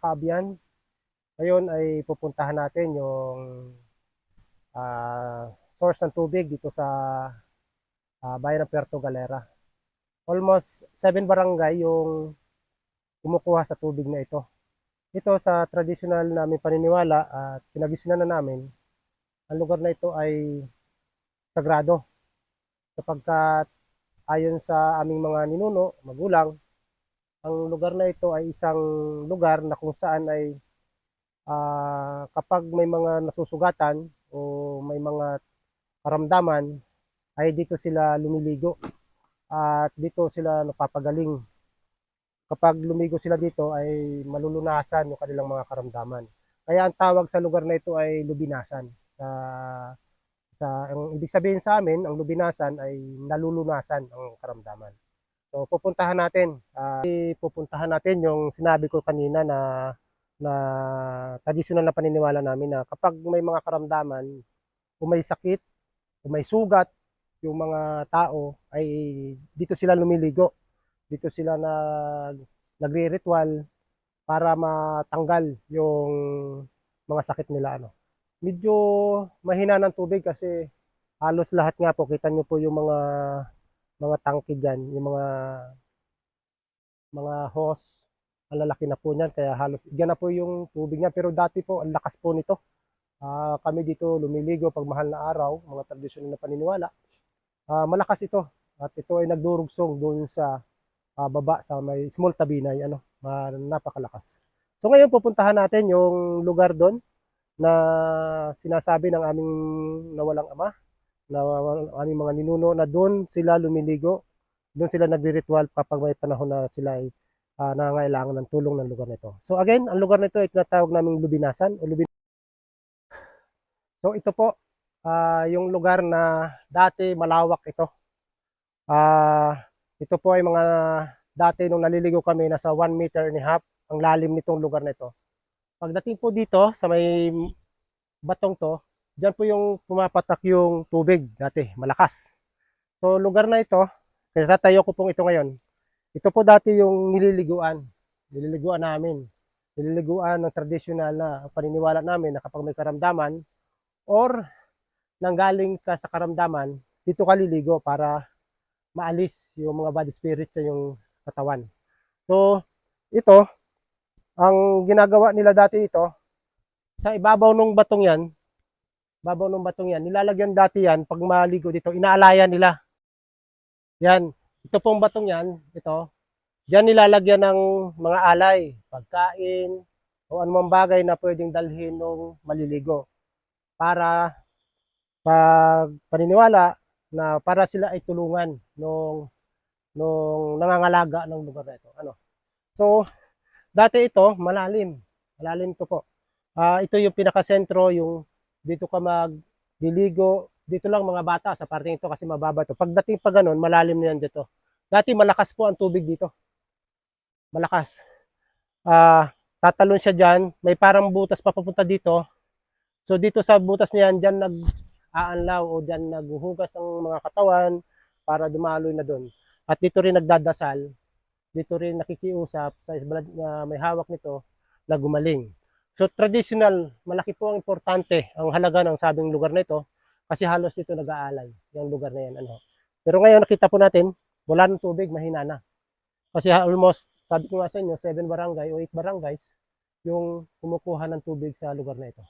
Kaabyan. Ngayon ay pupuntahan natin yung ah, source ng tubig dito sa ah, bayan ng Puerto Galera. Almost seven barangay yung kumukuha sa tubig na ito. Ito sa traditional namin paniniwala at pinagisinan na namin, ang lugar na ito ay sagrado sapagkat ayon sa aming mga ninuno, magulang, ang lugar na ito ay isang lugar na kung saan ay ah, kapag may mga nasusugatan o may mga karamdaman, ay dito sila lumiligo at dito sila napapagaling. Kapag lumigo sila dito ay malulunasan yung kanilang mga karamdaman. Kaya ang tawag sa lugar na ito ay lubinasan. Sa, sa, ang ibig sabihin sa amin, ang lubinasan ay nalulunasan ang karamdaman. So pupuntahan natin. ah, pupuntahan natin yung sinabi ko kanina na na tradisyonal na paniniwala namin na kapag may mga karamdaman, kung may sakit, kung may sugat, yung mga tao ay dito sila lumiligo. Dito sila na nagre-ritual para matanggal yung mga sakit nila ano. Medyo mahina ng tubig kasi halos lahat nga po kita niyo po yung mga mga tangke diyan, yung mga mga hose ang lalaki na po niyan kaya halos yan na po yung tubig niya pero dati po ang lakas po nito. Ah, kami dito lumiligo pag mahal na araw, mga tradisyonal na paniniwala. Ah, malakas ito at ito ay nagdurugsong doon sa ah, baba sa may small tabinay ano, napakalakas. So ngayon pupuntahan natin yung lugar doon na sinasabi ng aming nawalang ama, na aming mga ninuno na doon sila lumiligo, doon sila nagre-ritual kapag may panahon na sila ay ah, nangangailangan ng tulong ng lugar nito. So again, ang lugar nito ay tinatawag naming Lubinasan o Lubin So ito po ah, yung lugar na dati malawak ito. Ah, ito po ay mga dati nung naliligo kami nasa 1 meter and a half ang lalim nitong lugar na ito. Pagdating po dito sa may batong to, diyan po yung pumapatak yung tubig dati, malakas. So lugar na ito, kaya tatayo ko pong ito ngayon. Ito po dati yung nililiguan. Nililiguan namin. Nililiguan ng traditional na paniniwala namin na kapag may karamdaman or nanggaling ka sa karamdaman, dito ka liligo para maalis yung mga bad spirits sa yung katawan. So, ito, ang ginagawa nila dati ito, sa ibabaw ng batong yan, babaw ng batong yan, nilalagyan dati yan, pag maligo dito, inaalayan nila. Yan, ito pong batong yan, ito, Diyan nilalagyan ng mga alay, pagkain, o anumang bagay na pwedeng dalhin nung maliligo. Para pag paniniwala na para sila ay tulungan nung nung nangangalaga ng lugar na ito. Ano? So, dati ito malalim. Malalim to po. Ah, ito yung pinakasentro, yung dito ka magliligo, dito lang mga bata sa parting ito kasi mababa to. Pagdating pa ganun, malalim na yan dito. Dati malakas po ang tubig dito malakas. Ah, tatalon siya diyan, may parang butas pa papunta dito. So dito sa butas niyan, diyan nag aanlaw o diyan naghuhugas ang mga katawan para dumaloy na doon. At dito rin nagdadasal, dito rin nakikiusap sa isbalad na may hawak nito na gumaling. So traditional, malaki po ang importante ang halaga ng sabing lugar na ito kasi halos dito nag-aalay yung lugar na yan. Ano. Pero ngayon nakita po natin, wala ng tubig, mahina na. Kasi almost sabi ko nga sa inyo, 7 barangay o 8 barangays yung kumukuha ng tubig sa lugar na ito.